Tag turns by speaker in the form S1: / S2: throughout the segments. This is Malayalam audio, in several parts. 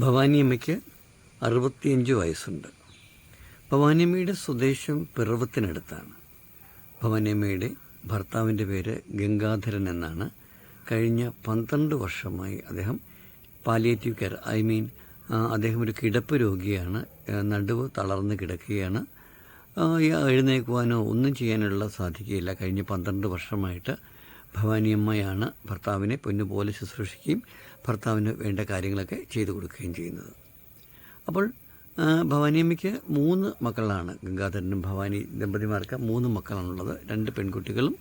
S1: ഭവാനിയമ്മയ്ക്ക് അറുപത്തിയഞ്ച് വയസ്സുണ്ട്. ഭവാനിയമ്മയുടെ സ്വദേശം പിറവത്തിനടുത്താണ്. ഭവാനിയമ്മയുടെ ഭർത്താവിന്റെ പേര് ഗംഗാധരൻ എന്നാണ്. കഴിഞ്ഞ പന്ത്രണ്ട് വർഷമായി അദ്ദേഹം പാലിയേറ്റീവ് കെയർ ഐ മീൻ അദ്ദേഹം ഒരു കിടപ്പ് രോഗിയാണ്. നടുവ് തളർന്ന് കിടക്കുകയാണ്. എഴുന്നേക്കുവാനോ ഒന്നും ചെയ്യാനുള്ള സാധിക്കുകയില്ല. കഴിഞ്ഞ പന്ത്രണ്ട് വർഷമായിട്ട് ഭവാനിയമ്മയാണ് ഭർത്താവിനെ പൊന്നുപോലെ ശുശ്രൂഷിക്കുകയും ഭർത്താവിന് വേണ്ട കാര്യങ്ങളൊക്കെ ചെയ്തു കൊടുക്കുകയും ചെയ്യുന്നത്. അപ്പോൾ ഭവാനിയമ്മയ്ക്ക് മൂന്ന് മക്കളാണ്. ഗംഗാധരനും ഭവാനി ദമ്പതിമാർക്ക് മൂന്ന് മക്കളാണുള്ളത്. രണ്ട് പെൺകുട്ടികളും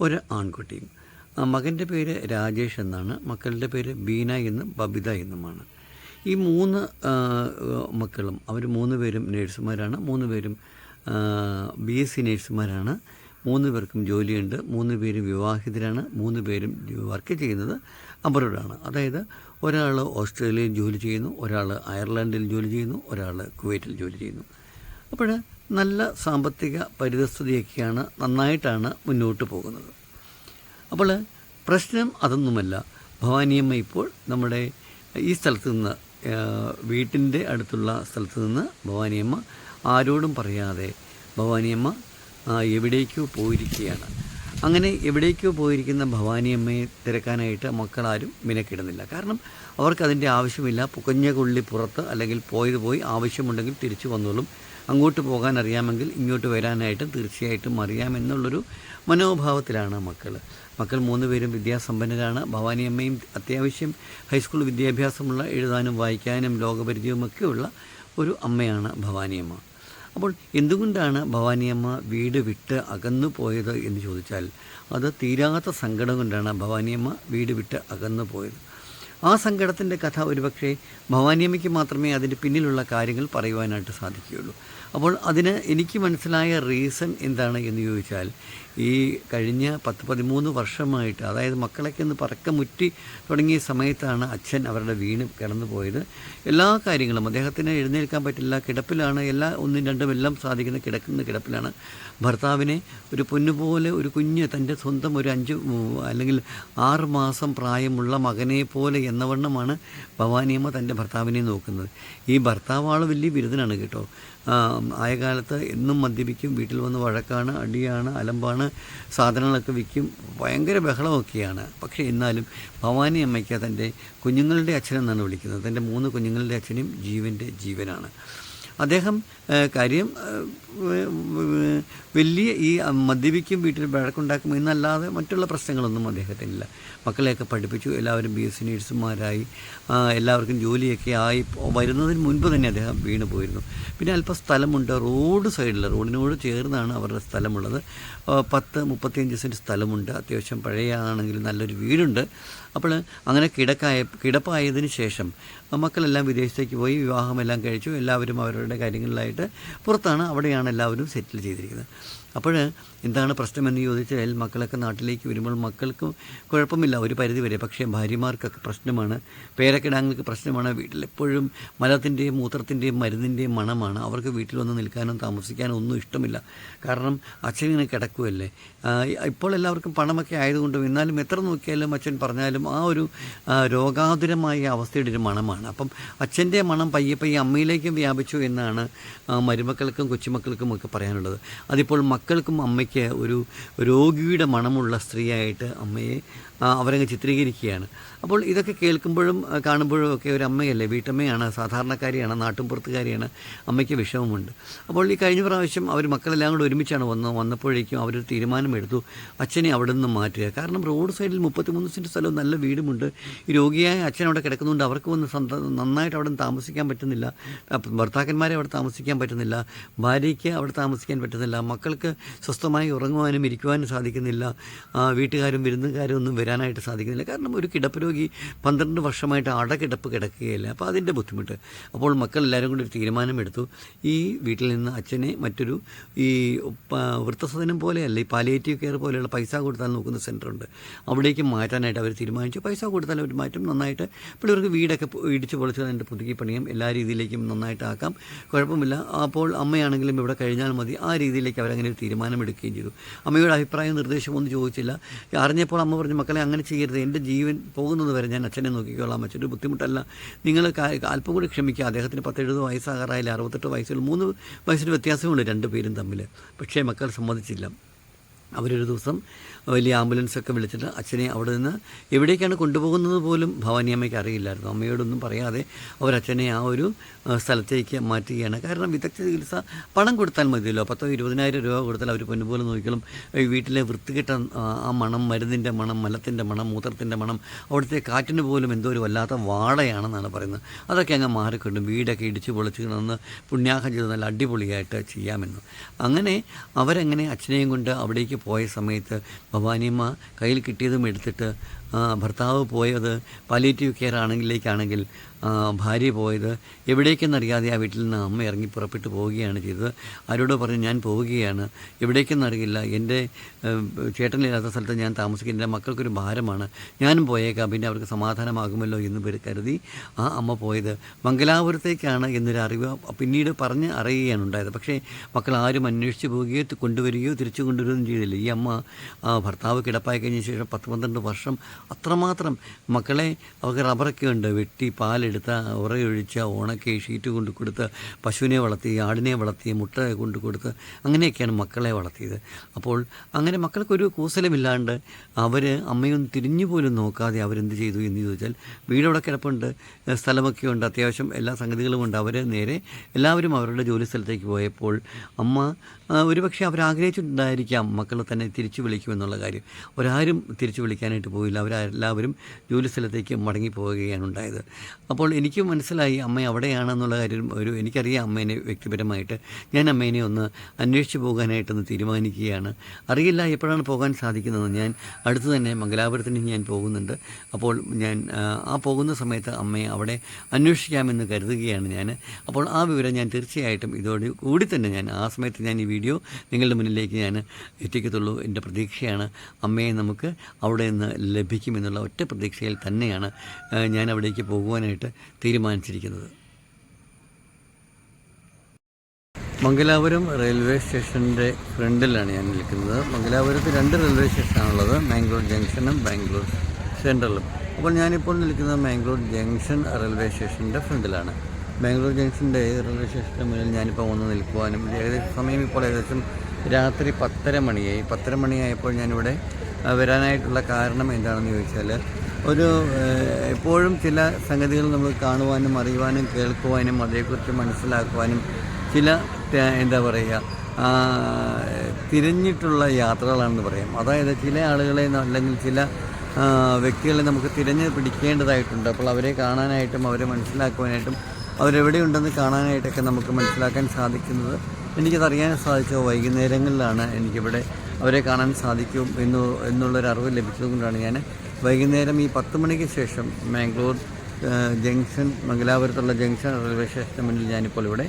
S1: ഒരു ആൺകുട്ടിയും. മകന്റെ പേര് രാജേഷ് എന്നാണ്. മക്കളുടെ പേര് ബീന എന്നും ബബിത എന്നുമാണ്. ഈ മൂന്ന് മക്കളും അവർ മൂന്ന് പേരും നേഴ്സുമാരാണ്. മൂന്ന് പേരും ബി എസ് സി നേഴ്സുമാരാണ്. മൂന്ന് പേർക്കും ജോലിയുണ്ട്. മൂന്ന് പേരും വിവാഹിതരാണ്. മൂന്ന് പേരും വർക്ക് ചെയ്യുന്നത്. അബ്രോഡാണ് അതായത് ഒരാൾ ഓസ്ട്രേലിയയിൽ ജോലി ചെയ്യുന്നു ഒരാൾ അയർലൻഡിൽ ജോലി ചെയ്യുന്നു ഒരാൾ കുവൈറ്റിൽ ജോലി ചെയ്യുന്നു. അപ്പോൾ നല്ല സാമ്പത്തിക പരിതസ്ഥിതിയൊക്കെയാണ് നന്നായിട്ടാണ് മുന്നോട്ട് പോകുന്നത്. അപ്പോൾ പ്രശ്നം അതൊന്നുമല്ല. ഭവാനിയമ്മ ഇപ്പോൾ നമ്മുടെ ഈ സ്ഥലത്ത് നിന്ന് വീട്ടിന്റെ അടുത്തുള്ള സ്ഥലത്ത് നിന്ന് ഭവാനിയമ്മ ആരോടും പറയാതെ ഭവാനിയമ്മ എവിടേക്കോ പോയിരിക്കുകയാണ്. അങ്ങനെ എവിടേക്കോ പോയിരിക്കുന്ന ഭവാനിയമ്മയെ തിരക്കാനായിട്ട് മക്കളാരും മിനക്കിടുന്നില്ല. കാരണം അവർക്ക് അതിന്റെ ആവശ്യമില്ല. പുകഞ്ഞ കൊള്ളി പുറത്ത് അല്ലെങ്കിൽ പോയത് പോയി ആവശ്യമുണ്ടെങ്കിൽ തിരിച്ചു വന്നോളും. അങ്ങോട്ട് പോകാൻ അറിയാമെങ്കിൽ ഇങ്ങോട്ട് വരാനായിട്ടും തീർച്ചയായിട്ടും അറിയാമെന്നുള്ളൊരു മനോഭാവത്തിലാണ് മക്കൾ മക്കൾ മൂന്ന് പേരും വിദ്യാസമ്പന്നരാണ്. ഭവാനിയമ്മയും അത്യാവശ്യം ഹൈസ്കൂൾ വിദ്യാഭ്യാസമുള്ള എഴുതാനും വായിക്കാനും ലോകപരിചയവുമൊക്കെയുള്ള ഒരു അമ്മയാണ് ഭവാനിയമ്മ അപ്പോൾ എന്തുകൊണ്ടാണ് ഭവാനിയമ്മ വീട് വിട്ട് അകന്നു പോയത് എന്ന് ചോദിച്ചാൽ അത് തീരാത്ത സങ്കടം കൊണ്ടാണ് ഭവാനിയമ്മ വീട് വിട്ട് അകന്നു പോയത്. ആ സങ്കടത്തിന്റെ കഥ ഒരുപക്ഷെ ഭവാനിയമ്മയ്ക്ക് മാത്രമേ അതിന്റെ പിന്നിലുള്ള കാര്യങ്ങൾ പറയുവാനായിട്ട് സാധിക്കുകയുള്ളൂ. അപ്പോൾ അതിന് എനിക്ക് മനസ്സിലായ റീസൺ എന്താണ് എന്ന് ചോദിച്ചാൽ ഈ കഴിഞ്ഞ പത്ത് പതിമൂന്ന് വർഷമായിട്ട് അതായത് മക്കളൊക്കെ ഒന്ന് പറക്കമുറ്റി തുടങ്ങിയ സമയത്താണ് അച്ഛൻ അവരുടെ വീണ് കിടന്നു പോയത്. എല്ലാ കാര്യങ്ങളും അദ്ദേഹത്തിന് എഴുന്നേൽക്കാൻ പറ്റില്ല കിടപ്പിലാണ് എല്ലാ ഒന്നും രണ്ടും എല്ലാം സാധിക്കുന്ന കിടക്കുന്ന കിടപ്പിലാണ്. ഭർത്താവിനെ ഒരു പൊന്നുപോലെ ഒരു കുഞ്ഞ് തന്റെ സ്വന്തം ഒരു അഞ്ച് അല്ലെങ്കിൽ ആറ് മാസം പ്രായമുള്ള മകനെ പോലെ എന്നവണ്ണമാണ് ഭവാനിയമ്മ തന്റെ ഭർത്താവിനെ നോക്കുന്നത്. ഈ ഭർത്താവാൾ വലിയ ബിരുദനാണ് കേട്ടോ. ആയ കാലത്ത് എന്നും മദ്യപിക്കും വീട്ടിൽ വന്ന് വഴക്കാണ് അടിയാണ് അലമ്പാണ് സാധനങ്ങളൊക്കെ വിൽക്കും ഭയങ്കര ബഹളമൊക്കെയാണ്. പക്ഷേ എന്നാലും ഭവാനി അമ്മയ്ക്ക് തന്റെ കുഞ്ഞുങ്ങളുടെ അച്ഛനെന്നാണ് വിളിക്കുന്നത്. തന്റെ മൂന്ന് കുഞ്ഞുങ്ങളുടെ അച്ഛനും ജീവന്റെ ജീവനാണ്. അദ്ദേഹം കാര്യം വലിയ ഈ മദ്യപിക്കും വീട്ടിൽ വഴക്കുണ്ടാക്കും എന്നല്ലാതെ മറ്റുള്ള പ്രശ്നങ്ങളൊന്നും അദ്ദേഹത്തിനില്ല. മക്കളെയൊക്കെ പഠിപ്പിച്ചു എല്ലാവരും ബി എസ് നേഴ്സുമാരായി എല്ലാവർക്കും ജോലിയൊക്കെ ആയി വരുന്നതിന് മുൻപ് തന്നെ അദ്ദേഹം വീണ് പോയിരുന്നു. പിന്നെ അല്പം സ്ഥലമുണ്ട് റോഡ് സൈഡിൽ റോഡിനോട് ചേർന്നാണ് അവരുടെ സ്ഥലമുള്ളത്. പത്ത് മുപ്പത്തിയഞ്ച് സെന്റ് സ്ഥലമുണ്ട് അത്യാവശ്യം പഴയയാണെങ്കിലും നല്ലൊരു വീടുണ്ട്. അപ്പോൾ അങ്ങനെ കിടക്കായ കിടപ്പായതിനു ശേഷം മക്കളെല്ലാം വിദേശത്തേക്ക് പോയി വിവാഹമെല്ലാം കഴിച്ചു എല്ലാവരും അവരുടെ കാര്യങ്ങളിലായിട്ട് പുറത്താണ് അവിടെയാണ് എല്ലാവരും സെറ്റിൽ ചെയ്തിരിക്കുന്നത്. അപ്പോൾ എന്താണ് പ്രശ്നമെന്ന് ചോദിച്ചാൽ മക്കളൊക്കെ നാട്ടിലേക്ക് വരുമ്പോൾ മക്കൾക്ക് കുഴപ്പമില്ല ഒരു പരിധി വരെ. പക്ഷേ ഭാര്യമാർക്കൊക്കെ പ്രശ്നമാണ് പേരക്കിടാങ്ങൾക്ക് പ്രശ്നമാണ്. വീട്ടിലെപ്പോഴും മലത്തിന്റെയും മൂത്രത്തിന്റെയും മരുന്നിന്റെയും മണമാണ്. അവർക്ക് വീട്ടിൽ വന്ന് നിൽക്കാനും താമസിക്കാനും ഒന്നും ഇഷ്ടമില്ല. കാരണം അച്ഛനിങ്ങനെ കിടക്കുമല്ലേ ഇപ്പോൾ എല്ലാവർക്കും പണമൊക്കെ ആയതുകൊണ്ടും എന്നാലും എത്ര നോക്കിയാലും അച്ഛൻ പറഞ്ഞാലും ആ ഒരു രോഗാതുരമായ അവസ്ഥയുടെ ഒരു മണമാണ്. അപ്പം അച്ഛന്റെ മണം പയ്യെ പയ്യെ അമ്മയിലേക്കും വ്യാപിച്ചു എന്നാണ് മരുമക്കൾക്കും കൊച്ചുമക്കൾക്കും ഒക്കെ പറയാനുള്ളത്. അതിപ്പോൾ മക്കൾക്കും അമ്മയ്ക്ക് ഒരു രോഗിയുടെ മണമുള്ള സ്ത്രീയായിട്ട് അമ്മയെ അവരങ്ങ് ചിത്രീകരിക്കുകയാണ്. അപ്പോൾ ഇതൊക്കെ കേൾക്കുമ്പോഴും കാണുമ്പോഴും ഒക്കെ ഒരു അമ്മയല്ലേ? വീട്ടമ്മയാണ് സാധാരണക്കാരിയാണ് നാട്ടുംപുറത്തുകാരിയാണ് അമ്മയ്ക്ക് വിഷമമുണ്ട്. അപ്പോൾ ഈ കഴിഞ്ഞ പ്രാവശ്യം അവർ മക്കളെല്ലാം കൂടെ ഒരുമിച്ചാണ് വന്ന് വന്നപ്പോഴേക്കും അവരൊരു തീരുമാനമെടുത്തു. അച്ഛനെ അവിടെ നിന്ന് മാറ്റുക. കാരണം റോഡ് സൈഡിൽ മുപ്പത്തിമൂന്ന് സെന്റ് സ്ഥലവും നല്ല വീടുമുണ്ട്. ഈ രോഗിയായ അച്ഛൻ അവിടെ കിടക്കുന്നുണ്ട്. അവർക്ക് വന്ന് നന്നായിട്ട് അവിടെ താമസിക്കാൻ പറ്റുന്നില്ല. ഭർത്താക്കന്മാരെ അവിടെ താമസിക്കാൻ പറ്റുന്നില്ല. ഭാര്യയ്ക്ക് അവിടെ താമസിക്കാൻ പറ്റുന്നില്ല. മക്കൾക്ക് സ്വസ്ഥമായി ഉറങ്ങുവാനും ഇരിക്കുവാനും സാധിക്കുന്നില്ല. വീട്ടുകാരും വിരുന്നുകാരും ഒന്നും വരാനായിട്ട് സാധിക്കുന്നില്ല. കാരണം ഒരു കിടപ്പ് രോഗി പന്ത്രണ്ട് വർഷമായിട്ട് അടകിടപ്പ് കിടക്കുകയില്ല. അപ്പോൾ അതിന്റെ ബുദ്ധിമുട്ട്. അപ്പോൾ മക്കൾ എല്ലാവരും കൂടി ഒരു തീരുമാനമെടുത്തു. ഈ വീട്ടിൽ നിന്ന് അച്ഛനെ മറ്റൊരു ഈ വൃത്തസദനം പോലെയല്ല ഈ പാലിയേറ്റീവ് കെയർ പോലെയുള്ള പൈസ കൊടുത്താൽ നോക്കുന്ന സെന്ററുണ്ട് അവിടേക്ക് മാറ്റാനായിട്ട് അവർ തീരുമാനിച്ചു. പൈസ കൊടുത്താൽ അവർ മാറ്റും നന്നായിട്ട് ഇവർക്ക് വീടൊക്കെ ഇടിച്ച് പൊളിച്ച് അതിന്റെ പുതുക്കി പണിയാം. എല്ലാ രീതിയിലേക്കും നന്നായിട്ടാക്കാം കുഴപ്പമില്ല. അപ്പോൾ അമ്മയാണെങ്കിലും ഇവിടെ കഴിഞ്ഞാൽ മതി. ആ രീതിയിലേക്ക് അവരങ്ങനെ ഒരു തീരുമാനമെടുക്കുകയും ചെയ്തു. അമ്മയുടെ അഭിപ്രായം നിർദ്ദേശമൊന്നും ചോദിച്ചില്ല. അറിഞ്ഞപ്പോൾ അമ്മ പറഞ്ഞു മക്കളെ അങ്ങനെ ചെയ്യരുത്. എന്റെ ജീവൻ പോകുന്നത് വരെ ഞാൻ അച്ഛനെ നോക്കിക്കോളാം. അച്ഛന്റെ ബുദ്ധിമുട്ടല്ല. നിങ്ങൾ അല്പം കൂടി ക്ഷമിക്കുക. അദ്ദേഹത്തിന് പത്തെഴുപത് വയസ്സാകാറായില്ല. അറുപത്തെട്ട് വയസ്സിൽ മൂന്ന് വയസ്സിന് വ്യത്യാസമുണ്ട് രണ്ട് പേരും തമ്മിൽ. പക്ഷേ മക്കൾ സമ്മതിച്ചില്ല. അവരൊരു ദിവസം വലിയ ആംബുലൻസൊക്കെ വിളിച്ചിട്ട് അച്ഛനെ അവിടെ നിന്ന് എവിടേക്കാണ് കൊണ്ടുപോകുന്നത് പോലും ഭവാനി അമ്മയ്ക്ക് അറിയില്ലായിരുന്നു. അമ്മയോടൊന്നും പറയാതെ അവരച്ഛനെ ആ ഒരു സ്ഥലത്തേക്ക് മാറ്റുകയാണ്. കാരണം വിദഗ്ധ ചികിത്സ പണം കൊടുത്താൽ മതിയല്ലോ. പത്തോ ഇരുപതിനായിരം രൂപ കൊടുത്താൽ അവർ പൊന്നുപോലെ നോക്കിക്കോളും. വീട്ടിലെ വൃത്തികെട്ട ആ, മണം മരുന്നിന്റെ മണം മലത്തിന്റെ മണം മൂത്രത്തിന്റെ മണം അവിടുത്തെ കാറ്റിന് പോലും എന്തോ ഒരു വല്ലാത്ത വാടയാണെന്നാണ് പറയുന്നത്. അതൊക്കെ അങ്ങ് മാറിക്കൊണ്ടും വീടൊക്കെ ഇടിച്ച് പൊളിച്ച് നിന്ന് പുണ്യാഹം ചെയ്ത് നല്ല അടിപൊളിയായിട്ട് ചെയ്യാമെന്ന്. അങ്ങനെ അവരങ്ങനെ അച്ഛനെയും കൊണ്ട് അവിടേക്ക് പോയ സമയത്ത് ഭവാനിയമ്മ കയ്യിൽ കിട്ടിയതും എടുത്തിട്ട് ഭർത്താവ് പോയത് പാലിയേറ്റീവ് കെയർ ആണെങ്കിലേക്കാണെങ്കിൽ ഭാര്യ പോയത് എവിടേക്കെന്നറിയാതെ ആ വീട്ടിൽ നിന്ന് അമ്മ ഇറങ്ങി പുറപ്പെട്ടു പോവുകയാണ് ചെയ്തത്. ആരോട് പറഞ്ഞു ഞാൻ പോവുകയാണ്. എവിടേക്കെന്നറിയില്ല. എന്റെ ചേട്ടനില്ലാത്ത സ്ഥലത്ത് ഞാൻ താമസിക്കുന്ന. എന്റെ മക്കൾക്കൊരു ഭാരമാണ്. ഞാനും പോയേക്കാം. പിന്നെ അവർക്ക് സമാധാനമാകുമല്ലോ എന്ന് കരുതി ആ അമ്മ പോയത്. മംഗലാപുരത്തേക്കാണ് എന്നൊരു അറിവ് പിന്നീട് പറഞ്ഞ് അറിയുകയാണ് ഉണ്ടായത്. പക്ഷേ മക്കൾ ആരും അന്വേഷിച്ച് പോവുകയോ കൊണ്ടുവരികയോ തിരിച്ചു കൊണ്ടുവരികയും ചെയ്തില്ല. ഈ അമ്മ ഭർത്താവ് കിടപ്പായി കഴിഞ്ഞ ശേഷം പത്ത് പന്ത്രണ്ട് വർഷം അത്രമാത്രം മക്കളെ അവർക്ക് റബ്ബറൊക്കെ ഉണ്ട്. വെട്ടി പാലെടുത്ത ഉറയൊഴിച്ച ഉണക്കി ഷീറ്റ് കൊണ്ട് കൊടുത്ത് പശുവിനെ വളർത്തി ആടിനെ വളർത്തി മുട്ട കൊണ്ട് കൊടുത്ത് അങ്ങനെയൊക്കെയാണ് മക്കളെ വളർത്തിയത്. അപ്പോൾ അങ്ങനെ മക്കൾക്കൊരു കൂസലമില്ലാണ്ട് അവർ അമ്മയൊന്ന് തിരിഞ്ഞു പോലും നോക്കാതെ അവരെന്ത് ചെയ്തു എന്ന് ചോദിച്ചാൽ വീടവിടെ കിടപ്പുണ്ട് സ്ഥലമൊക്കെ ഉണ്ട് അത്യാവശ്യം എല്ലാ സംഗതികളും ഉണ്ട്. അവർ നേരെ എല്ലാവരും അവരുടെ ജോലി സ്ഥലത്തേക്ക് പോയപ്പോൾ അമ്മ ഒരുപക്ഷെ അവരാഗ്രഹിച്ചിട്ടുണ്ടായിരിക്കാം മക്കളെ തന്നെ തിരിച്ചു വിളിക്കുമെന്നുള്ള കാര്യം. ഒരാരും തിരിച്ചു വിളിക്കാനായിട്ട് പോയില്ല. അവരെല്ലാവരും ജോലി സ്ഥലത്തേക്ക് മടങ്ങി പോവുകയാണ് ഉണ്ടായത്. അപ്പോൾ എനിക്ക് മനസ്സിലായി അമ്മ അവിടെയാണെന്നുള്ള കാര്യം ഒരു എനിക്കറിയാം അമ്മേനെ വ്യക്തിപരമായിട്ട്. ഞാൻ അമ്മേനെ ഒന്ന് അന്വേഷിച്ച് പോകാനായിട്ടൊന്ന് തീരുമാനിക്കുകയാണ്. അറിയില്ല എപ്പോഴാണ് പോകാൻ സാധിക്കുന്നത് ഞാൻ അടുത്ത് തന്നെ മംഗലാപുരത്തിന് ഞാൻ പോകുന്നുണ്ട്. അപ്പോൾ ഞാൻ ആ പോകുന്ന സമയത്ത് അമ്മയെ അവിടെ അന്വേഷിക്കാമെന്ന് കരുതുകയാണ് ഞാൻ. അപ്പോൾ ആ വിവരം ഞാൻ തീർച്ചയായിട്ടും ഇതോട് കൂടി തന്നെ ഞാൻ ആ സമയത്ത് ഞാൻ ഈ വീഡിയോ നിങ്ങളുടെ മുന്നിലേക്ക് ഞാൻ എത്തിക്കത്തുള്ളൂ. എന്റെ പ്രതീക്ഷയാണ് അമ്മയെ നമുക്ക് അവിടെ നിന്ന് ലഭിക്കുമെന്നുള്ള ഒറ്റ പ്രതീക്ഷയിൽ തന്നെയാണ് ഞാൻ അവിടേക്ക് പോകുവാനായിട്ട് തീരുമാനിച്ചിരിക്കുന്നത്. മംഗലാപുരം റെയിൽവേ സ്റ്റേഷന്റെ ഫ്രണ്ടിലാണ് ഞാൻ നിൽക്കുന്നത്. മംഗലാപുരത്ത് രണ്ട് റെയിൽവേ സ്റ്റേഷനാണുള്ളത് മാംഗ്ലൂർ ജംഗ്ഷനും ബാംഗ്ലൂർ സെൻട്രലും. അപ്പോൾ ഞാനിപ്പോൾ നിൽക്കുന്നത് മാംഗ്ലൂർ ജംഗ്ഷൻ റെയിൽവേ സ്റ്റേഷന്റെ ഫ്രണ്ടിലാണ്. ബാംഗ്ലൂർ ജംഗ്ഷന്റെ റെയിൽവേ സ്റ്റേഷന്റെ മുന്നിൽ ഞാനിപ്പോൾ വന്ന് നിൽക്കുവാനും ഏകദേശം സമയം ഇപ്പോൾ ഏകദേശം രാത്രി പത്തര മണിയായി. പത്തര മണിയായപ്പോൾ ഞാനിവിടെ വരാനായിട്ടുള്ള കാരണം എന്താണെന്ന് ചോദിച്ചാൽ ഒരു എപ്പോഴും ചില സംഗതികൾ നമ്മൾ കാണുവാനും അറിയുവാനും കേൾക്കുവാനും അതേക്കുറിച്ച് മനസ്സിലാക്കുവാനും ചില എന്താ പറയുക തിരഞ്ഞിട്ടുള്ള യാത്രകളാണെന്ന് പറയാം. അതായത് ചില ആളുകളെ അല്ലെങ്കിൽ ചില വ്യക്തികളെ നമുക്ക് തിരഞ്ഞു പിടിക്കേണ്ടതായിട്ടുണ്ട്. അപ്പോൾ അവരെ കാണാനായിട്ടും അവരെ മനസ്സിലാക്കുവാനായിട്ടും അവരെവിടെയുണ്ടെന്ന് കാണാനായിട്ടൊക്കെ നമുക്ക് മനസ്സിലാക്കാൻ സാധിക്കുന്നത് എനിക്കതറിയാൻ സാധിച്ച വൈകുന്നേരങ്ങളിലാണ് എനിക്കിവിടെ അവരെ കാണാൻ സാധിക്കും എന്ന് എന്നുള്ളൊരു അറിവ് ലഭിച്ചതുകൊണ്ടാണ് ഞാൻ വൈകുന്നേരം ഈ പത്ത് മണിക്ക് ശേഷം മാംഗ്ലൂർ ജംഗ്ഷൻ മംഗലാപുരത്തുള്ള ജംഗ്ഷൻ റെയിൽവേ സ്റ്റേഷന് മുന്നിൽ ഞാനിപ്പോൾ ഇവിടെ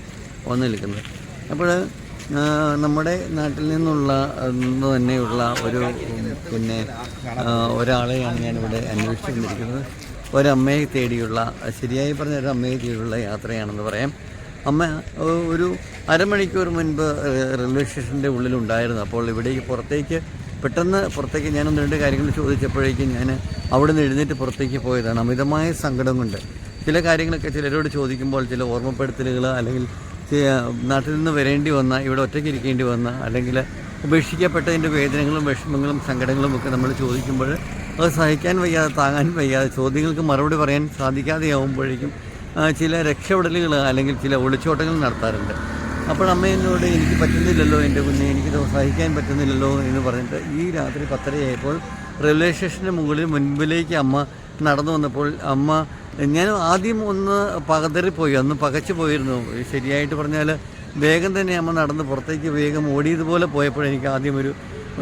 S1: വന്നു നിൽക്കുന്നത്. അപ്പോൾ നമ്മുടെ നാട്ടിൽ നിന്നുള്ള നിന്ന് തന്നെയുള്ള ഒരു പിന്നെ ഒരാളെയാണ് ഞാനിവിടെ അന്വേഷിച്ചുകൊണ്ടിരിക്കുന്നത്. ഒരമ്മയെ തേടിയുള്ള ശരിയായി പറഞ്ഞ ഒരു അമ്മയെ തേടിയുള്ള യാത്രയാണെന്ന് പറയാം. അമ്മ ഒരു അരമണിക്കൂർ മുൻപ് റെയിൽവേ സ്റ്റേഷന്റെ ഉള്ളിലുണ്ടായിരുന്നു. അപ്പോൾ ഇവിടേക്ക് പുറത്തേക്ക് പെട്ടെന്ന് പുറത്തേക്ക് ഞാനൊന്ന് രണ്ട് കാര്യങ്ങൾ ചോദിച്ചപ്പോഴേക്കും ഞാൻ അവിടെ നിന്ന് എഴുന്നേറ്റ് പുറത്തേക്ക് പോയതാണ്. അമിതമായ സങ്കടം കൊണ്ട്. ചില കാര്യങ്ങളൊക്കെ ചിലരോട് ചോദിക്കുമ്പോൾ ചില ഓർമ്മപ്പെടുത്തലുകൾ അല്ലെങ്കിൽ നാട്ടിൽ നിന്ന് വരേണ്ടി വന്ന ഇവിടെ ഒറ്റയ്ക്ക് ഇരിക്കേണ്ടി വന്ന അല്ലെങ്കിൽ ഉപേക്ഷിക്കപ്പെട്ടതിന്റെ വേദനകളും വിഷമങ്ങളും സങ്കടങ്ങളും ഒക്കെ നമ്മൾ ചോദിക്കുമ്പോൾ അത് സഹിക്കാൻ വയ്യാതെ താങ്ങാൻ വയ്യാതെ ചോദ്യങ്ങൾക്ക് മറുപടി പറയാൻ സാധിക്കാതെയാവുമ്പോഴേക്കും ചില രക്ഷപ്പെടലുകൾ അല്ലെങ്കിൽ ചില ഒളിച്ചോട്ടങ്ങൾ നടത്താറുണ്ട്. അപ്പോൾ അമ്മ എന്നോട് എനിക്ക് പറ്റുന്നില്ലല്ലോ എന്റെ കുഞ്ഞെ എനിക്ക് സഹിക്കാൻ പറ്റുന്നില്ലല്ലോ എന്ന് പറഞ്ഞിട്ട് ഈ രാത്രി പത്തരയായപ്പോൾ റെയിൽവേ സ്റ്റേഷന് മുകളിൽ മുൻപിലേക്ക് അമ്മ നടന്നു വന്നപ്പോൾ അമ്മ ഞാൻ ആദ്യം ഒന്ന് പകതറിപ്പോയി അന്ന് പകച്ചു പോയിരുന്നു. ശരിയായിട്ട് പറഞ്ഞാൽ വേഗം തന്നെ അമ്മ നടന്ന് പുറത്തേക്ക് വേഗം ഓടിയതുപോലെ പോയപ്പോൾ എനിക്ക് ആദ്യം ഒരു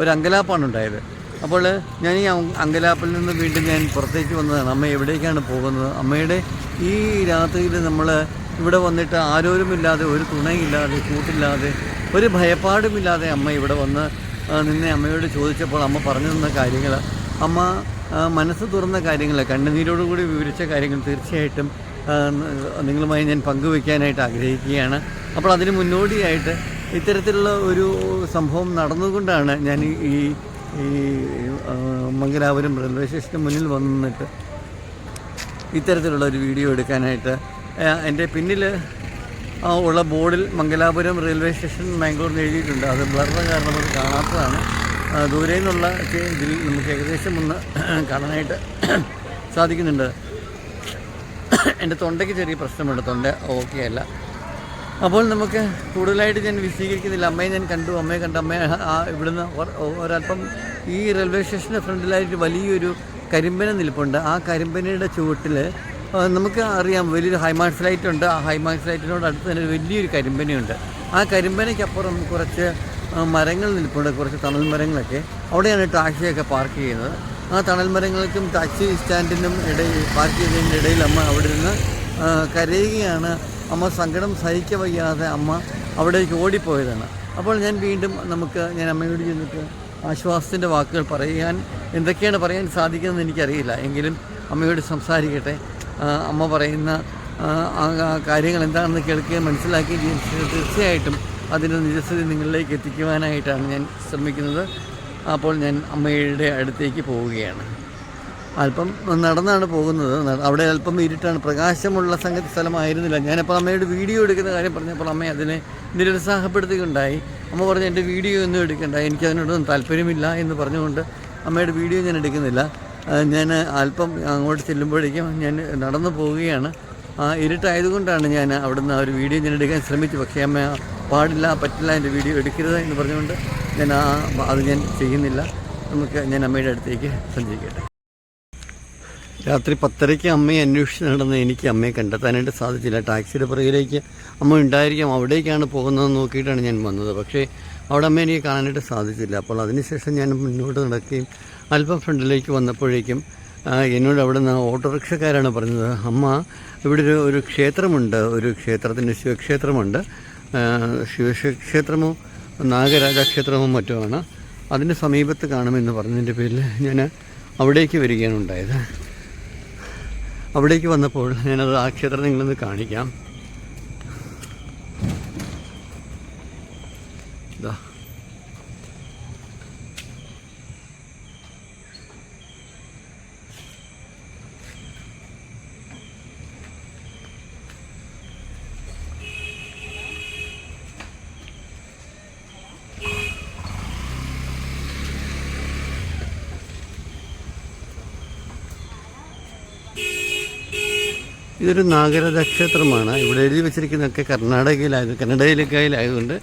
S1: ഒരു അങ്കലാപ്പാണ് ഉണ്ടായത്. അപ്പോൾ ഞാൻ ഈ അങ്കലാപ്പിൽ നിന്ന് വീണ്ടും ഞാൻ പുറത്തേക്ക് വന്നതാണ്. അമ്മ എവിടേക്കാണ് പോകുന്നത്? അമ്മയുടെ ഈ രാത്രിയിൽ നമ്മൾ ഇവിടെ വന്നിട്ട് ആരോരുമില്ലാതെ ഒരു തുണയില്ലാതെ കൂട്ടില്ലാതെ ഒരു ഭയപ്പാടുമില്ലാതെ അമ്മ ഇവിടെ വന്ന് നിന്നെ അമ്മയോട് ചോദിച്ചപ്പോൾ അമ്മ പറഞ്ഞു തന്ന കാര്യങ്ങൾ അമ്മ മനസ്സ് തുറന്ന കാര്യങ്ങൾ കണ്ണുനീരോടുകൂടി വിവരിച്ച കാര്യങ്ങൾ തീർച്ചയായിട്ടും നിങ്ങളുമായി ഞാൻ പങ്കുവയ്ക്കാനായിട്ട് ആഗ്രഹിക്കുകയാണ്. അപ്പോൾ അതിന് മുന്നോടിയായിട്ട് ഇത്തരത്തിലുള്ള ഒരു സംഭവം നടന്നുകൊണ്ടാണ് ഞാൻ ഈ- ഈ മംഗലാപുരം റെയിൽവേ സ്റ്റേഷന് മുന്നിൽ വന്നിട്ട് ഇത്തരത്തിലുള്ള ഒരു വീഡിയോ എടുക്കാനായിട്ട് എന്റെ പിന്നിൽ ഉള്ള ബോർഡിൽ മംഗലാപുരം റെയിൽവേ സ്റ്റേഷൻ മാംഗ്ലൂർ എഴുതിയിട്ടുണ്ട്. അത് ബ്ലറിന് കാരണം അത് കാണാത്തതാണ്. ദൂരെ നിന്നുള്ള ഇതിൽ നമുക്ക് ഏകദേശം ഒന്ന് കാണാനായിട്ട് സാധിക്കുന്നുണ്ട്. എന്റെ തൊണ്ടയ്ക്ക് ചെറിയ പ്രശ്നമുണ്ട്. തൊണ്ട ഓക്കെ അല്ല. അപ്പോൾ നമുക്ക് കൂടുതലായിട്ട് ഞാൻ വിശദീകരിക്കുന്നില്ല. അമ്മയെ ഞാൻ കണ്ടു. അമ്മയെ കണ്ടു അമ്മയെ ഇവിടുന്ന് ഒര- ഒരല്പം ഈ റെയിൽവേ സ്റ്റേഷന്റെ ഫ്രണ്ടിലായിട്ട് വലിയൊരു കരിമ്പന നിൽപ്പുണ്ട്. ആ കരിമ്പനയുടെ ചുവട്ടിൽ നമുക്ക് അറിയാം വലിയൊരു ഹൈമാക്സ് ഫ്ലൈറ്റ് ഉണ്ട്. ആ ഹൈമാക്സ് ഫ്ലൈറ്റിനോട് അടുത്ത് തന്നെ വലിയൊരു കരിമ്പനയുണ്ട്. ആ കരിമ്പനയ്ക്കപ്പുറം കുറച്ച് മരങ്ങൾ നിൽപ്പുണ്ട്. കുറച്ച് തണൽ മരങ്ങളൊക്കെ. അവിടെയാണ് ടാക്സിയൊക്കെ പാർക്ക് ചെയ്യുന്നത്. ആ തണൽ മരങ്ങൾക്കും ടാക്സി സ്റ്റാൻഡിനും ഇടയിൽ പാർക്ക് ചെയ്തതിന്റെ ഇടയിൽ അമ്മ അവിടെ നിന്ന് കരയുകയാണ്. അമ്മ സങ്കടം സഹിക്ക വയ്യാതെ അമ്മ അവിടേക്ക് ഓടിപ്പോയതാണ്. അപ്പോൾ ഞാൻ വീണ്ടും നമുക്ക് ഞാൻ അമ്മയോട് ചെന്നിട്ട് ആശ്വാസത്തിന്റെ വാക്കുകൾ പറയാൻ എന്തൊക്കെയാണ് പറയാൻ സാധിക്കുന്നതെന്ന് എനിക്കറിയില്ല. എങ്കിലും അമ്മയോട് സംസാരിക്കട്ടെ. അമ്മ പറയുന്ന കാര്യങ്ങൾ എന്താണെന്ന് കേൾക്കുകയും മനസ്സിലാക്കുകയും ചെയ്യും തീർച്ചയായിട്ടും അതിന്റെ നിജസ്ഥിതി നിങ്ങളിലേക്ക് എത്തിക്കുവാനായിട്ടാണ് ഞാൻ ശ്രമിക്കുന്നത്. അപ്പോൾ ഞാൻ അമ്മയുടെ അടുത്തേക്ക് പോവുകയാണ്. അല്പം നടന്നാണ് പോകുന്നത്. അവിടെ അല്പം ഇരുട്ടാണ്. പ്രകാശമുള്ള സംഗതി സ്ഥലമായിരുന്നില്ല. ഞാനപ്പോൾ അമ്മയോട് വീഡിയോ എടുക്കുന്ന കാര്യം പറഞ്ഞപ്പോൾ അമ്മ അതിനെ നിരുത്സാഹപ്പെടുത്തുകയുണ്ടായി. അമ്മ പറഞ്ഞു എന്റെ വീഡിയോ ഒന്നും എടുക്കണ്ട. എനിക്ക് അതിനോടൊന്നും താല്പര്യമില്ല എന്ന് പറഞ്ഞുകൊണ്ട് അമ്മയുടെ വീഡിയോ ഞാൻ എടുക്കുന്നില്ല. ഞാൻ അല്പം അങ്ങോട്ട് ചെല്ലുമ്പോഴേക്കും ഞാൻ നടന്നു പോവുകയാണ്. ഇരുട്ടായതുകൊണ്ടാണ് ഞാൻ അവിടുന്ന് ഒരു വീഡിയോ ഞാൻ എടുക്കാൻ ശ്രമിച്ചു പക്ഷേ അമ്മ പാടില്ല പറ്റില്ല എന്റെ വീഡിയോ എടുക്കരുത് എന്ന് പറഞ്ഞുകൊണ്ട് ഞാൻ ആ അത് ഞാൻ ചെയ്യുന്നില്ല. നമുക്ക് ഞാൻ അമ്മയുടെ അടുത്തേക്ക് സഞ്ചരിക്കട്ടെ. രാത്രി പത്തരയ്ക്ക് അമ്മയെ അന്വേഷിച്ച് നടന്ന് എനിക്ക് അമ്മയെ കണ്ടെത്താനായിട്ട് സാധിച്ചില്ല. ടാക്സിയുടെ പുറകിലേക്ക് അമ്മ ഉണ്ടായിരിക്കാം. അവിടേക്കാണ് പോകുന്നത് നോക്കിയിട്ടാണ് ഞാൻ വന്നത്. പക്ഷേ അവിടെ അമ്മ എനിക്ക് കാണാനായിട്ട് സാധിച്ചില്ല. അപ്പോൾ അതിനുശേഷം ഞാൻ മുന്നോട്ട് നടക്കുകയും അല്പം ഫ്രണ്ടിലേക്ക് വന്നപ്പോഴേക്കും എന്നോട് അവിടെ നിന്ന് ഓട്ടോറിക്ഷക്കാരാണ് പറഞ്ഞത് അമ്മ ഇവിടെ ഒരു ഒരു ക്ഷേത്രമുണ്ട്. ഒരു ക്ഷേത്രത്തിന്റെ ശിവക്ഷേത്രമുണ്ട്. ശിവക്ഷേത്രമോ നാഗരാജാക്ഷേത്രമോ മറ്റോ ആണ്. അതിന്റെ സമീപത്ത് കാണുമെന്ന് പറഞ്ഞതിന്റെ പേരിൽ ഞാൻ അവിടേക്ക് വരികയാണ് ഉണ്ടായത്. അവിടേക്ക് വന്നപ്പോൾ ഞാനത് ആ ക്ഷേത്രം നിങ്ങളൊന്ന് കാണിക്കാം. ഇതൊരു നാഗരാജ ക്ഷേത്രമാണ് ഇവിടെ എഴുതി വെച്ചിരിക്കുന്നതൊക്കെ കർണാടകയിലായത് കന്നഡയിലേക്കായാലായതുകൊണ്ട്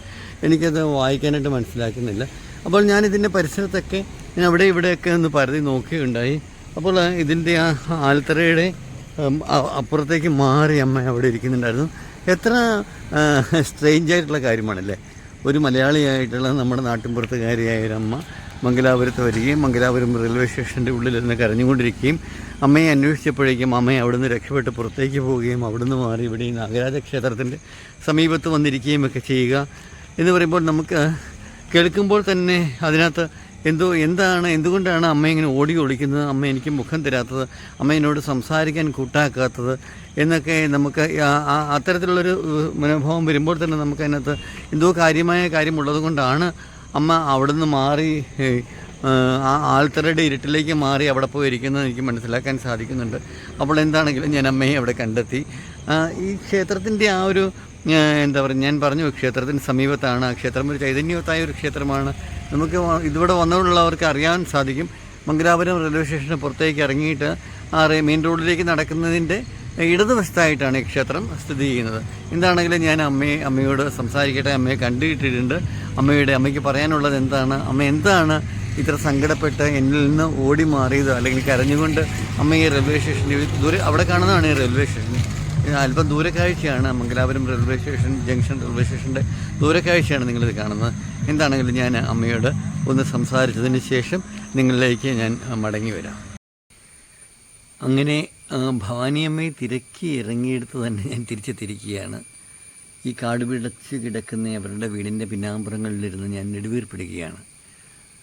S1: എനിക്കത് വായിക്കാനായിട്ട് മനസ്സിലാക്കുന്നില്ല. അപ്പോൾ ഞാൻ ഇതിന്റെ പരിസരത്തൊക്കെ ഞാൻ അവിടെ ഇവിടെയൊക്കെ ഒന്ന് പരതി നോക്കുകയുണ്ടായി അപ്പോൾ ഇതിന്റെ ആ ആൽത്തറയുടെ ഉം, അപ്പുറത്തേക്ക് മാറി അമ്മ അവിടെ ഇരിക്കുന്നുണ്ടായിരുന്നു. എത്ര സ്ട്രേഞ്ച് ആയിട്ടുള്ള കാര്യമാണല്ലേ? ഒരു മലയാളിയായിട്ടുള്ള നമ്മുടെ നാട്ടിൻപുറത്തുകാരിയായ അമ്മ മംഗലാപുരത്ത് വരികയും മംഗലാപുരം റെയിൽവേ സ്റ്റേഷന്റെ ഉള്ളിൽ നിന്ന് കരഞ്ഞുകൊണ്ടിരിക്കുകയും അമ്മയെ അന്വേഷിച്ചപ്പോഴേക്കും അമ്മയെ അവിടുന്ന് രക്ഷപ്പെട്ട് പുറത്തേക്ക് പോവുകയും അവിടുന്ന് മാറി ഇവിടെ ഈ നാഗരാജ ക്ഷേത്രത്തിന്റെ സമീപത്ത് വന്നിരിക്കുകയും ഒക്കെ ചെയ്യുക എന്ന് പറയുമ്പോൾ നമുക്ക് കേൾക്കുമ്പോൾ തന്നെ അതിനകത്ത് എന്തോ എന്താണ് എന്തുകൊണ്ടാണ് അമ്മ ഇങ്ങനെ ഓടി ഒളിക്കുന്നത്? അമ്മ എനിക്ക് മുഖം തരാത്തത് അമ്മ എന്നോട് സംസാരിക്കാൻ കൂട്ടാക്കാത്തത് എന്നൊക്കെ നമുക്ക് അത്തരത്തിലുള്ളൊരു മനോഭാവം വരുമ്പോൾ തന്നെ നമുക്കതിനകത്ത് എന്തോ കാര്യമായ കാര്യമുള്ളത് കൊണ്ടാണ് അമ്മ അവിടുന്ന് മാറി ആ ആൾത്തറയുടെ ഇരുട്ടിലേക്ക് മാറി അവിടെ പോയി ഇരിക്കുന്നത് എനിക്ക് മനസ്സിലാക്കാൻ സാധിക്കുന്നുണ്ട്. അപ്പോൾ എന്താണെങ്കിലും ഞാൻ അമ്മയെ അവിടെ കണ്ടെത്തി. ഈ ക്ഷേത്രത്തിന്റെ ആ ഒരു എന്താ പറയുക ഞാൻ പറഞ്ഞു ക്ഷേത്രത്തിന് സമീപത്താണ്. ആ ക്ഷേത്രം ഒരു ചൈതന്യവത്തായ ഒരു ക്ഷേത്രമാണ്. നമുക്ക് ഇതിവിടെ വന്നവരുള്ളവർക്ക് അറിയാൻ സാധിക്കും. മംഗലാപുരം റെയിൽവേ സ്റ്റേഷന് പുറത്തേക്ക് ഇറങ്ങിയിട്ട് ആ മെയിൻ റോഡിലേക്ക് നടക്കുന്നതിന്റെ ഇടതുവശത്തായിട്ടാണ് ഈ ക്ഷേത്രം സ്ഥിതി ചെയ്യുന്നത്. എന്താണെങ്കിലും ഞാൻ അമ്മയെ അമ്മയോട് സംസാരിക്കട്ടെ. അമ്മയെ കണ്ടിട്ടിട്ടുണ്ട്. അമ്മയുടെ അമ്മയ്ക്ക് പറയാനുള്ളത് എന്താണ്? അമ്മ എന്താണ് ഇത്ര സങ്കടപ്പെട്ട് എന്നിൽ നിന്ന് ഓടി മാറിയതോ അല്ലെങ്കിൽ കരഞ്ഞുകൊണ്ട് അമ്മ ഈ റെയിൽവേ സ്റ്റേഷന്റെ ദൂരെ അവിടെ കാണുന്നതാണ് ഈ റെയിൽവേ സ്റ്റേഷൻ അല്പം ദൂരക്കാഴ്ചയാണ്. Mangalapuram railway station junction railway സ്റ്റേഷന്റെ ദൂരക്കാഴ്ചയാണ് നിങ്ങളിത് കാണുന്നത്. എന്താണെങ്കിലും ഞാൻ അമ്മയോട് ഒന്ന് സംസാരിച്ചതിന് ശേഷം നിങ്ങളിലേക്ക് ഞാൻ മടങ്ങി വരാം. അങ്ങനെ ഭവാനിയമ്മയെ തിരക്കി ഇറങ്ങിയെടുത്ത് തന്നെ ഞാൻ തിരിച്ചെത്തിരിക്കുകയാണ് ഈ കാട് പിടച്ച് കിടക്കുന്ന അവരുടെ വീടിന്റെ പിന്നാമ്പുറങ്ങളിലിരുന്ന് ഞാൻ നെടുവീർപ്പിടുകയാണ്.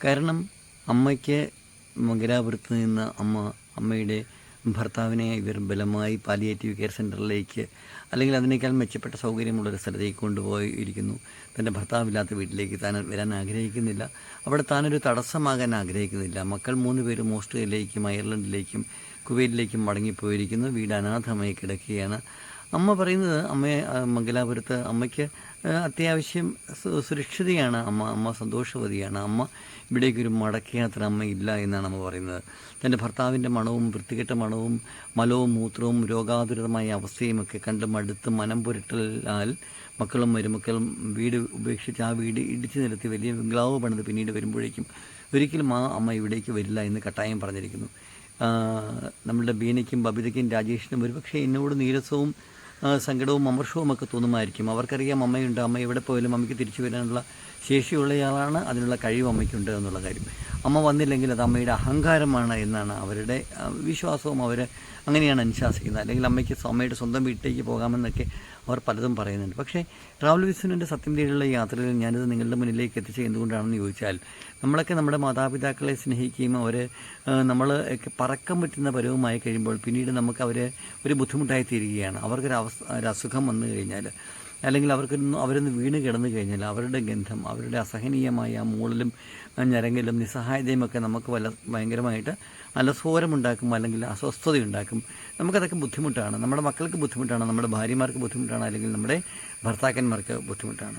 S1: കാരണം അമ്മയ്ക്ക് മംഗലാപുരത്ത് നിന്ന് അമ്മ അമ്മയുടെ ഭർത്താവിനെ ഇവർ ബലമായി പാലിയേറ്റീവ് കെയർ സെന്ററിലേക്ക് അല്ലെങ്കിൽ അതിനേക്കാൾ മെച്ചപ്പെട്ട സൗകര്യമുള്ളൊരു സ്ഥലത്തേക്ക് കൊണ്ടുപോയിരിക്കുന്നു. തന്റെ ഭർത്താവില്ലാത്ത വീട്ടിലേക്ക് താൻ വരാൻ ആഗ്രഹിക്കുന്നില്ല. അവിടെ താനൊരു തടസ്സമാകാൻ ആഗ്രഹിക്കുന്നില്ല. മക്കൾ മൂന്ന് പേരും ഓസ്ട്രേലിയയിലേക്കും അയർലൻഡിലേക്കും കുവൈറ്റിലേക്കും മടങ്ങിപ്പോയിരിക്കുന്നു. വീട് അനാഥമായി കിടക്കുകയാണ്. അമ്മ പറയുന്നത് അമ്മയെ മംഗലാപുരത്ത് അമ്മയ്ക്ക് അത്യാവശ്യം സുരക്ഷിതയാണ് അമ്മ. അമ്മ സന്തോഷവതിയാണ്. അമ്മ ഇവിടേക്കൊരു മടക്കയാത്ര അമ്മ ഇല്ല എന്നാണ് അമ്മ പറയുന്നത്. തന്റെ ഭർത്താവിന്റെ മണവും വൃത്തികെട്ട മണവും മലവും മൂത്രവും രോഗാതുരമായ അവസ്ഥയുമൊക്കെ കണ്ട് മടുത്ത് മനം പുരട്ടലാൽ മക്കളും മരുമക്കളും വീട് ഉപേക്ഷിച്ച് ആ വീട് ഇടിച്ചു നിരത്തി വലിയ ബംഗ്ലാവ് പണിത് പിന്നീട് വരുമ്പോഴേക്കും ഒരിക്കലും ആ അമ്മ ഇവിടേക്ക് വരില്ല എന്ന് കട്ടായം പറഞ്ഞിരിക്കുന്നു. നമ്മളുടെ ബീനയ്ക്കും ബബിതയ്ക്കും രാജേഷിനും ഒരുപക്ഷെ എന്നോട് നീരസവും സങ്കടവും അമർഷവും ഒക്കെ തോന്നുമായിരിക്കും. അവർക്കറിയാം അമ്മയുണ്ട്. അമ്മ എവിടെ പോയാലും അമ്മയ്ക്ക് തിരിച്ചു വരാനുള്ള ശേഷിയുള്ളയാളാണ്. അതിനുള്ള കഴിവ് അമ്മയ്ക്കുണ്ട് എന്നുള്ള കാര്യം. അമ്മ വന്നില്ലെങ്കിൽ അത് അമ്മയുടെ അഹങ്കാരമാണ് എന്നാണ് അവരുടെ വിശ്വാസവും അവർ അങ്ങനെയാണ് അനുശാസിക്കുന്നത്. അല്ലെങ്കിൽ അമ്മയ്ക്ക് അമ്മയുടെ സ്വന്തം വീട്ടിലേക്ക് പോകാമെന്നൊക്കെ അവർ പലതും പറയുന്നുണ്ട്. പക്ഷേ ട്രാവൽ വിസ്വനന്റെ സത്യം തേടിയുള്ള യാത്രയിൽ ഞാനിത് നിങ്ങളുടെ മുന്നിലേക്ക് എത്തിച്ചത് എന്തുകൊണ്ടാണെന്ന് ചോദിച്ചാൽ നമ്മളൊക്കെ നമ്മുടെ മാതാപിതാക്കളെ സ്നേഹിക്കുകയും അവർ നമ്മൾ പറക്കാൻ പറക്കം പറ്റുന്ന പരവുമായി കഴിയുമ്പോൾ പിന്നീട് നമുക്ക് അവർ ഒരു ബുദ്ധിമുട്ടായി തീരുകയാണ്. അവർക്കൊരു അവസ്ഥ ഒരു അസുഖം വന്നു കഴിഞ്ഞാൽ അല്ലെങ്കിൽ അവർക്ക് അവരൊന്ന് വീണ് കിടന്നു കഴിഞ്ഞാൽ അവരുടെ ഗന്ധം അവരുടെ അസഹനീയമായ ആ മൂളലും ഞരങ്ങലും നിസ്സഹായതയും ഒക്കെ നമുക്ക് വല്ല ഭയങ്കരമായിട്ട് അലസോരമുണ്ടാക്കും അല്ലെങ്കിൽ അസ്വസ്ഥതയുണ്ടാക്കും. നമുക്കതൊക്കെ ബുദ്ധിമുട്ടാണ്. നമ്മുടെ മക്കൾക്ക് ബുദ്ധിമുട്ടാണ് നമ്മുടെ ഭാര്യമാർക്ക് ബുദ്ധിമുട്ടാണ് അല്ലെങ്കിൽ നമ്മുടെ ഭർത്താക്കന്മാർക്ക് ബുദ്ധിമുട്ടാണ്.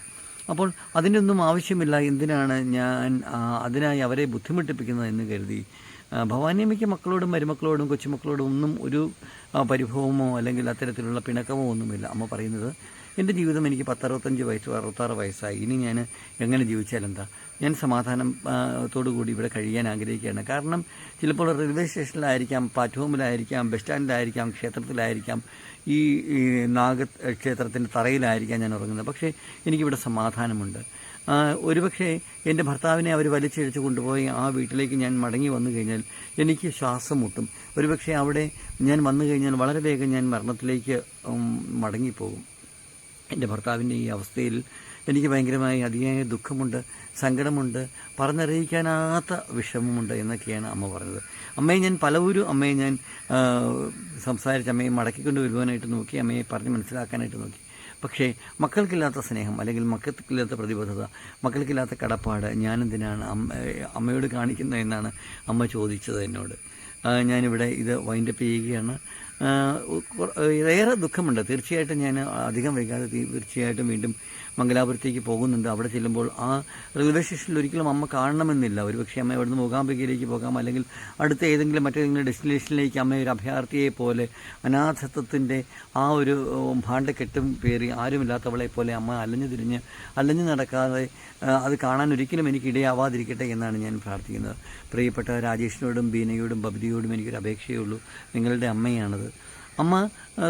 S1: അപ്പോൾ അതിനൊന്നും ആവശ്യമില്ല എന്തിനാണ് ഞാൻ അതിനായി അവരെ ബുദ്ധിമുട്ടിപ്പിക്കുന്നത് എന്ന് കരുതി. ഭവാനിയമ്മയ്ക്ക് മക്കളോടും മരുമക്കളോടും കൊച്ചുമക്കളോടും ഒന്നും ഒരു പരിഭവമോ അല്ലെങ്കിൽ അത്തരത്തിലുള്ള പിണക്കമോ ഒന്നുമില്ല. അമ്മ പറയുന്നത് എന്റെ ജീവിതം എനിക്ക് പത്തറുപത്തഞ്ച് വയസ്സ് അറുപത്താറ് വയസ്സായി. ഇനി ഞാൻ എങ്ങനെ ജീവിച്ചാലെന്താ ഞാൻ സമാധാനം കൂടി ഇവിടെ കഴിയാൻ ആഗ്രഹിക്കുകയാണ്. കാരണം ചിലപ്പോൾ റെയിൽവേ സ്റ്റേഷനിലായിരിക്കാം പ്ലാറ്റ്ഫോമിലായിരിക്കാം ബസ് സ്റ്റാൻഡിലായിരിക്കാം ക്ഷേത്രത്തിലായിരിക്കാം ഈ നാഗ ക്ഷേത്രത്തിന്റെ തറയിലായിരിക്കാം ഞാൻ ഉറങ്ങുന്നത്. പക്ഷേ എനിക്കിവിടെ സമാധാനമുണ്ട്. ഒരുപക്ഷെ എന്റെ ഭർത്താവിനെ അവർ വലിച്ചിഴച്ച് കൊണ്ടുപോയി ആ വീട്ടിലേക്ക് ഞാൻ മടങ്ങി വന്നു കഴിഞ്ഞാൽ എനിക്ക് ശ്വാസം മുട്ടും. ഒരുപക്ഷെ അവിടെ ഞാൻ വന്നു കഴിഞ്ഞാൽ വളരെ വേഗം ഞാൻ മരണത്തിലേക്ക് മടങ്ങിപ്പോകും. എന്റെ ഭർത്താവിന്റെ ഈ അവസ്ഥയിൽ എനിക്ക് ഭയങ്കരമായി അതിയായ ദുഃഖമുണ്ട് സങ്കടമുണ്ട് പറഞ്ഞറിയിക്കാനാത്ത വിഷമമുണ്ട് എന്നൊക്കെയാണ് അമ്മ പറഞ്ഞത്. അമ്മയെ ഞാൻ പലവരും അമ്മയെ ഞാൻ സംസാരിച്ച് അമ്മയെ മടക്കിക്കൊണ്ട് വരുവാനായിട്ട് നോക്കി അമ്മയെ പറഞ്ഞ് മനസ്സിലാക്കാനായിട്ട് നോക്കി. പക്ഷേ മക്കൾക്കില്ലാത്ത സ്നേഹം അല്ലെങ്കിൽ മക്കൾക്കില്ലാത്ത പ്രതിബദ്ധത മക്കൾക്കില്ലാത്ത കടപ്പാട് ഞാനെന്തിനാണ് അമ്മ അമ്മയോട് കാണിക്കുന്നത് എന്നാണ് അമ്മ ചോദിച്ചത് എന്നോട്. ഞാനിവിടെ ഇത് വൈൻഡപ്പ് ചെയ്യുകയാണ്. ഏറെ ദുഃഖമുണ്ട്. തീർച്ചയായിട്ടും ഞാൻ അധികം വൈകാതെ തീർച്ചയായിട്ടും വീണ്ടും മംഗലാപുരത്തേക്ക് പോകുന്നുണ്ട്. അവിടെ ചെല്ലുമ്പോൾ ആ റെയിൽവേ സ്റ്റേഷനിൽ ഒരിക്കലും അമ്മ കാണണമെന്നില്ല. ഒരുപക്ഷെ അമ്മ ഇവിടുന്ന് മൂകാംബികയിലേക്ക് പോകാം. അല്ലെങ്കിൽ അടുത്ത ഏതെങ്കിലും മറ്റേതെങ്കിലും ഡെസ്റ്റിനേഷനിലേക്ക് അമ്മ ഒരു അഭയാർത്ഥിയെ പോലെ അനാഥത്വത്തിന്റെ ആ ഒരു ഭാണ്ഡക്കെട്ടും പേറി ആരുമില്ലാത്തവളെ പോലെ അമ്മ അലഞ്ഞു തിരിഞ്ഞ് അലഞ്ഞു നടക്കാതെ അത് കാണാൻ ഒരിക്കലും എനിക്ക് ഇടയാവാതിരിക്കട്ടെ എന്നാണ് ഞാൻ പ്രാർത്ഥിക്കുന്നത്. പ്രിയപ്പെട്ട രാജേഷിനോടും ബീനയോടും ബബിതിയോടും എനിക്കൊരു അപേക്ഷയുള്ളൂ നിങ്ങളുടെ അമ്മയാണത്. അമ്മ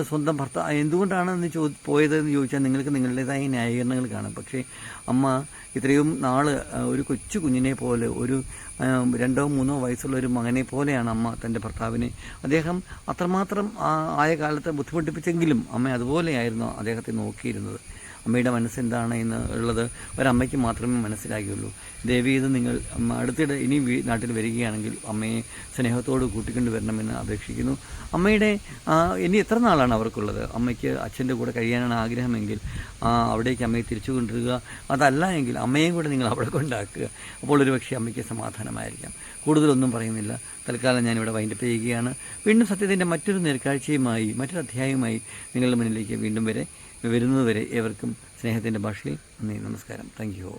S1: സ്വന്തം ഭർത്താവ് എന്തുകൊണ്ടാണെന്ന് ചോ പോയതെന്ന് ചോദിച്ചാൽ നിങ്ങൾക്ക് നിങ്ങളുടേതായ ന്യായീകരണങ്ങൾ കാണും. പക്ഷേ അമ്മ ഇത്രയും നാൾ ഒരു കൊച്ചു കുഞ്ഞിനെ പോലെ ഒരു രണ്ടോ മൂന്നോ വയസ്സുള്ള ഒരു മകനെ പോലെയാണ് അമ്മ തന്റെ ഭർത്താവിനെ. അദ്ദേഹം അത്രമാത്രം ആയ കാലത്ത് ബുദ്ധിമുട്ടിപ്പിച്ചെങ്കിലും അമ്മ അതുപോലെയായിരുന്നു അദ്ദേഹത്തെ നോക്കിയിരുന്നത്. അമ്മയുടെ മനസ്സെന്താണ് എന്ന് ഉള്ളത് ഒരമ്മയ്ക്ക് മാത്രമേ മനസ്സിലാകുകയുള്ളൂ ദേവി ഇത് നിങ്ങൾ അടുത്തിടെ ഇനി നാട്ടിൽ വരികയാണെങ്കിൽ അമ്മയെ സ്നേഹത്തോട് കൂട്ടിക്കൊണ്ട് വരണമെന്ന് അപേക്ഷിക്കുന്നു. അമ്മയുടെ ഇനി എത്ര നാളാണ് അവർക്കുള്ളത്? അമ്മയ്ക്ക് അച്ഛന്റെ കൂടെ കഴിയാനാണ് ആഗ്രഹമെങ്കിൽ അവിടേക്ക് അമ്മയെ തിരിച്ചു കൊണ്ടുവരിക അതല്ല എങ്കിൽ അമ്മയെയും കൂടെ നിങ്ങൾ അവിടെ കൊണ്ടാക്കുക. അപ്പോൾ ഒരു പക്ഷേ അമ്മയ്ക്ക് സമാധാനമായിരിക്കാം. കൂടുതലൊന്നും പറയുന്നില്ല. തൽക്കാലം ഞാനിവിടെ വൈൻഡപ്പ് ചെയ്യുകയാണ്. വീണ്ടും സത്യത്തിന്റെ മറ്റൊരു നേർക്കാഴ്ചയുമായി മറ്റൊരു അധ്യായവുമായി നിങ്ങളുടെ മുന്നിലേക്ക് വീണ്ടും വരെ വരുന്നതുവരെ ഏവർക്കും സ്നേഹത്തിന്റെ ഭാഷയിൽ നന്ദി നമസ്കാരം. Thank you